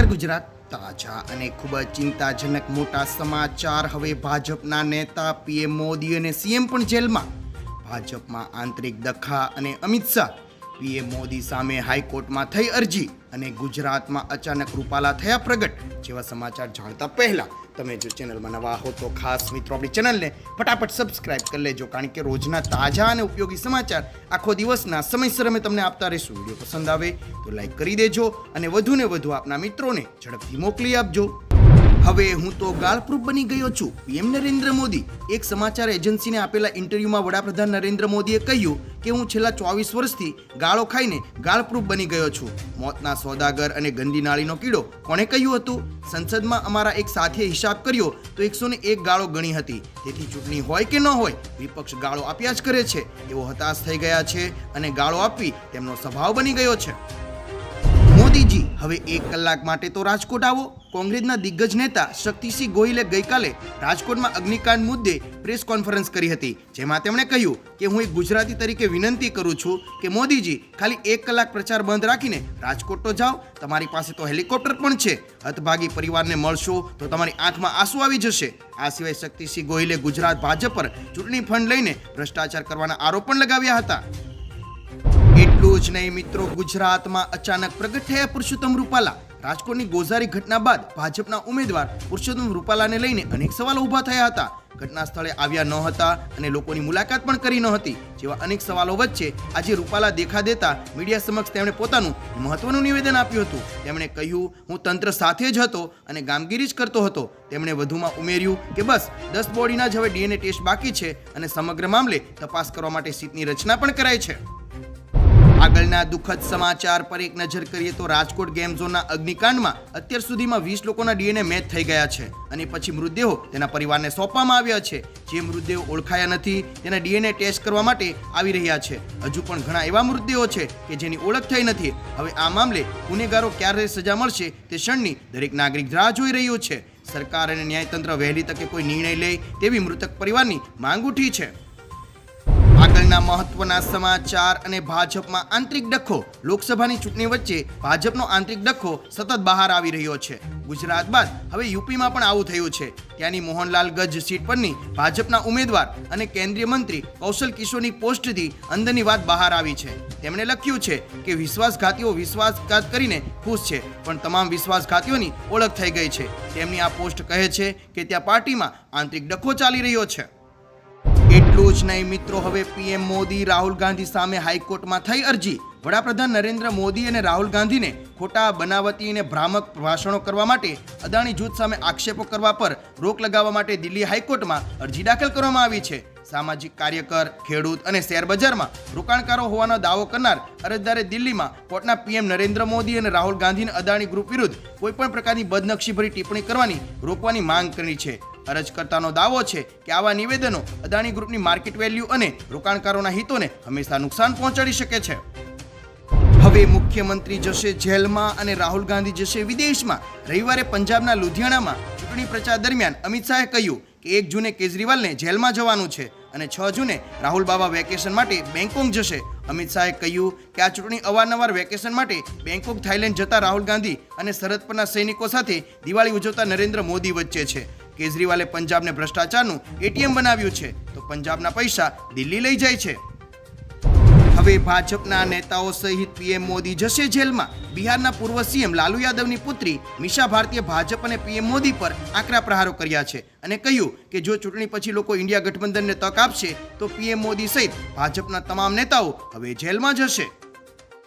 નમસ્કાર ગુજરાત, તાજા અને ખૂબ જ ચિંતાજનક મોટા સમાચાર. હવે ભાજપના નેતા, પીએમ મોદી અને સીએમ પણ જેલમાં. ભાજપમાં આંતરિક દખા અને અમિત શાહ પીએમ મોદી સામે હાઈકોર્ટમાં થઈ અરજી અને ગુજરાતમાં અચાનક રૂપાલા થયા પ્રગટ, જેવા સમાચાર જાણતા પહેલા તમે જો ચેનલમાં નવા હો તો ખાસ મિત્રો આપણી ચેનલને ફટાફટ સબસ્ક્રાઇબ કરી લેજો, કારણ કે રોજના તાજા અને ઉપયોગી સમાચાર આખો દિવસના સમયસર અમે તમને આપતા રહીશું. વીડિયો પસંદ આવે તો લાઈક કરી દેજો અને વધુને વધુ આપના મિત્રોને ઝડપથી મોકલી આપજો. હવે હું તો ગાળપ્રૂફ બની ગયો છું. પીએમ નરેન્દ્ર મોદી. એક સમાચાર એજન્સીને આપેલા ઇન્ટરવ્યુમાં વડાપ્રધાન નરેન્દ્ર મોદીએ કહ્યું કે હું છેલ્લા ચોવીસ વર્ષથી ગાળો ખાઈને ગાળપ્રૂફ બની ગયો છું. મોતના સોદાગર અને ગંદી નાળીનો કીડો કોણે કહ્યું હતું? સંસદમાં અમારા એક સાથીએ હિસાબ કર્યો તો એકસો એક ગાળો ગણી હતી. તેથી ચૂંટણી હોય કે ન હોય, વિપક્ષ ગાળો આપ્યા જ કરે છે. એવો હતાશ થઈ ગયા છે અને ગાળો આપવી તેમનો સ્વભાવ બની ગયો છે. મોદીજી, હવે એક કલાક માટે તો રાજકોટ આવો. કોંગ્રેસના દિગ્ગજ નેતા શક્તિસિંહ ગોહિલે ગઈકાલે રાજકોટમાં અગ્નિકાંડ મુદ્દે પ્રેસ કોન્ફરન્સ કરી હતી, જેમાં તેમણે કહ્યું કે હું એક ગુજરાતી તરીકે વિનંતી કરું છું કે મોદીજી, ખાલી એક કલાક પ્રચાર બંધ રાખીને રાજકોટ તો જાઓ, તમારી પાસે તો હેલિકોપ્ટર પણ છે. હતભાગી પરિવારને મળશો તો તમારી આંખમાં આંસુ આવી જશે. આ સિવાય શક્તિસિંહ ગોહિલે ગુજરાત ભાજપ પર ચૂંટણી ફંડ લઈને ભ્રષ્ટાચાર કરવાના આરોપ પણ લગાવ્યા હતા. એટલું જ નહીં મિત્રો, ગુજરાતમાં અચાનક પ્રગટ થયા પુરુષોત્તમ રૂપાલા. રાજકોટની ગોઝારી ઘટના બાદ ભાજપના ઉમેદવાર પુરુષોત્તમ રૂપાલાને લઈને અનેક સવાલો ઊભા થયા હતા. ઘટના સ્થળે આવ્યા ન હતા અને લોકોની મુલાકાત પણ કરી ન હતી, જેવા અનેક સવાલો વચ્ચે આજે રૂપાલા દેખા દેતા મીડિયા સમક્ષ તેમણે પોતાનું મહત્વનું નિવેદન આપ્યું હતું. તેમણે કહ્યું, હું તંત્ર સાથે જ હતો અને કામગીરી જ કરતો હતો. તેમણે વધુમાં ઉમેર્યું કે બસ, દસ બોડીના જ હવે ડીએનએ ટેસ્ટ બાકી છે અને સમગ્ર મામલે તપાસ કરવા માટે સીટની રચના પણ કરાઈ છે. આગળના દુઃખદ સમાચાર પર એક નજર કરીએ તો રાજકોટ ગેમ ઝોનના અગ્નિકાંડમાં અત્યાર સુધીમાં વીસ લોકોના ડીએનએ મેચ થઈ ગયા છે અને પછી મૃતદેહો તેના પરિવારને સોંપવામાં આવ્યા છે. જે મૃતદેહો ઓળખાયા નથી, તેના ડીએનએ ટેસ્ટ કરવા માટે આવી રહ્યા છે. હજુ પણ ઘણા એવા મૃતદેહો છે કે જેની ઓળખ થઈ નથી. હવે આ મામલે ગુનેગારો ક્યારે સજા મળશે તે ક્ષણની દરેક નાગરિક રાહ જોઈ રહ્યો છે. સરકાર અને ન્યાયતંત્ર વહેલી તકે કોઈ નિર્ણય લે તેવી મૃતક પરિવારની માંગ ઉઠી છે. આગળના મહત્વના સમાચાર અને ભાજપમાં આંતરિક ડખો. લોકસભાની ચૂંટણી વચ્ચે ભાજપનો આંતરિક ડખો સતત બહાર આવી રહ્યો છે. ગુજરાત બાદ હવે યુપીમાં પણ આવું થયું છે. ત્યાંની મોહનલાલ ગજ સીટ પરની ભાજપના ઉમેદવાર અને કેન્દ્રીય મંત્રી કૌશલ કિશોરની પોસ્ટથી અંદરની વાત બહાર આવી છે. તેમણે લખ્યું છે કે વિશ્વાસઘાતીઓ વિશ્વાસઘાત કરીને ખુશ છે, પણ તમામ વિશ્વાસઘાતીઓની ઓળખ થઈ ગઈ છે. તેમની આ પોસ્ટ કહે છે કે ત્યાં પાર્ટીમાં આંતરિક ડખો ચાલી રહ્યો છે. જ નહીં. મિત્રો, હવે પીએમ મોદી રાહુલ ગાંધી સામે હાઈકોર્ટમાં થઈ અરજી. વડાપ્રધાન નરેન્દ્ર મોદી અને રાહુલ ગાંધીને ખોટા બનાવટી અને ભ્રામક ભાષણો કરવા માટે અદાણી જૂથ સામે આક્ષેપો કરવા પર રોક લગાવવા માટે દિલ્હી હાઈકોર્ટમાં અરજી દાખલ કરવામાં આવી છે. સામાજિક કાર્યકર, ખેડૂત અને શેર બજારમાં રોકાણકારો હોવાનો દાવો કરનાર અરજદારે દિલ્હીમાં કોર્ટના પીએમ નરેન્દ્ર મોદી અને રાહુલ ગાંધીને અદાણી ગ્રુપ વિરુદ્ધ કોઈપણ પ્રકારની બદનક્ષીભરી ટિપ્પણી કરવાની, રોકવાની માંગ કરી છે. અરજકર્તાનો દાવો છે કે આવા નિવેદનો અદાણી ગ્રુપની માર્કેટ વેલ્યુ અને રોકાણકારોના હિતોને હંમેશા નુકસાન પહોંચાડી શકે છે. હવે મુખ્યમંત્રી જશે જેલમાં અને રાહુલ ગાંધી જશે વિદેશમાં. રવિવારે પંજાબના લુધિયાણામાં ચૂંટણી પ્રચાર દરમિયાન અમિત શાહે કહ્યું કે એક જૂને કેજરીવાલને જેલમાં જવાનું છે અને છ જૂને રાહુલ બાબા વેકેશન માટે બેંકોક જશે. અમિત શાહે કહ્યું કે આ ચૂંટણી અવારનવાર વેકેશન માટે બેંકોક થાઇલેન્ડ જતા રાહુલ ગાંધી અને સરહદ પરના સૈનિકો સાથે દિવાળી ઉજવતા નરેન્દ્ર મોદી વચ્ચે છે. કેજરીવાલે પંજાબને ભ્રષ્ટાચારનું એટીએમ બનાવ્યું છે. તો પંજાબના પૈસા દિલ્હી લઈ જાય છે. હવે ભાજપના નેતાઓ સહિત પીએમ મોદી જશે જેલમાં. બિહારના પૂર્વ સીએમ લાલુ યાદવની પુત્રી મિશા ભારતીએ ભાજપ અને પીએમ મોદી પર આકરા પ્રહારો કર્યા છે અને કહ્યું કે જો ચૂંટણી પછી લોકો ઇન્ડિયા ગઠબંધનને તક આપશે, તો પીએમ મોદી સહિત ભાજપના તમામ નેતાઓ હવે જેલમાં જશે.